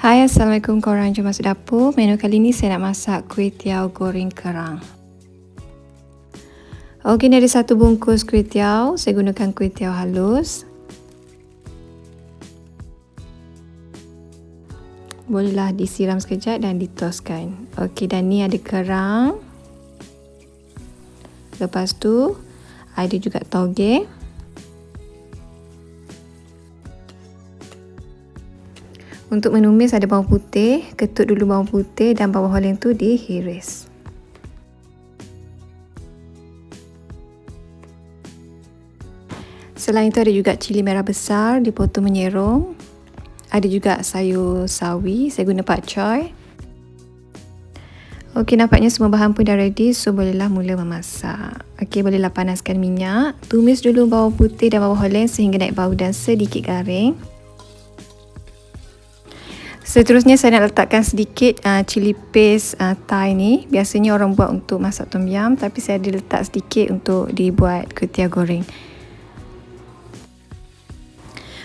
Hai Assalamualaikum. Korang jom masuk dapur. Menu kali ni saya nak masak kuih tiaw goreng kerang. Ok ni ada satu bungkus kuih tiaw. Saya gunakan kuih tiaw halus. Bolehlah disiram sekejap dan ditoskan Ok dan ni ada kerang. Lepas tu ada juga toge Untuk menumis ada bawang putih, ketut dulu bawang putih dan bawang holeng tu dihiris. Selain itu ada juga cili merah besar dipotong menyerong. Ada juga sayur sawi, saya guna pak choy. Okey, nampaknya semua bahan pun dah ready, so bolehlah mula memasak. Okey, bolehlah panaskan minyak. Tumis dulu bawang putih dan bawang holeng sehingga naik bau dan sedikit garing. Seterusnya saya nak letakkan sedikit uh, cili paste uh, Thai ni. Biasanya orang buat untuk masak tom yum tapi saya ada letak sedikit untuk dibuat kutia goreng.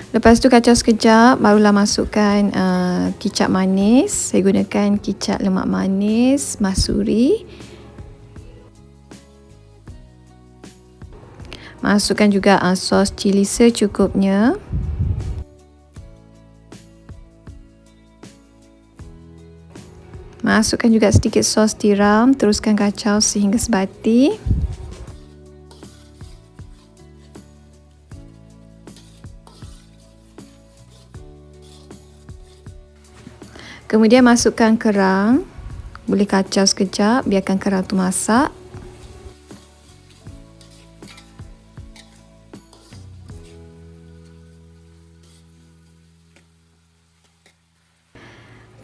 Lepas tu kacau sekejap barulah masukkan uh, kicap manis. Saya gunakan kicap lemak manis, masuri. Masukkan juga uh, sos cili secukupnya. Masukkan juga sedikit sos tiram, teruskan kacau sehingga sebati. Kemudian masukkan kerang. Boleh kacau sekejap, biarkan kerang tu masak.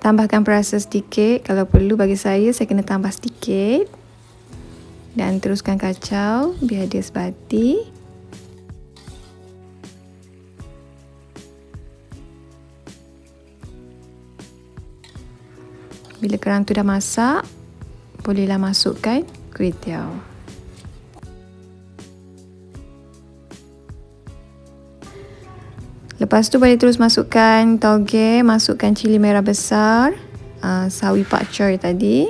Tambahkan perasa sedikit. Kalau perlu bagi saya, saya kena tambah sedikit. Dan teruskan kacau biar dia sebati. Bila kerang tu dah masak, bolehlah masukkan kuih tiaw. Lepas tu boleh terus masukkan toge, masukkan cili merah besar, uh, sawi pak choy tadi.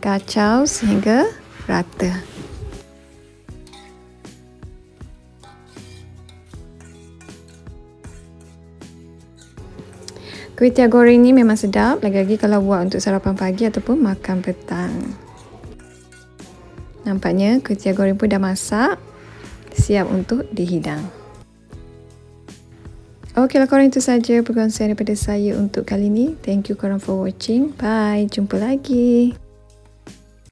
Kacau sehingga rata. Kuih goreng ni memang sedap, lagi-lagi kalau buat untuk sarapan pagi ataupun makan petang. Nampaknya kuih goreng pun dah masak, siap untuk dihidang. Okeylah korang itu saja perkongsian daripada saya untuk kali ini. Thank you korang for watching. Bye. Jumpa lagi.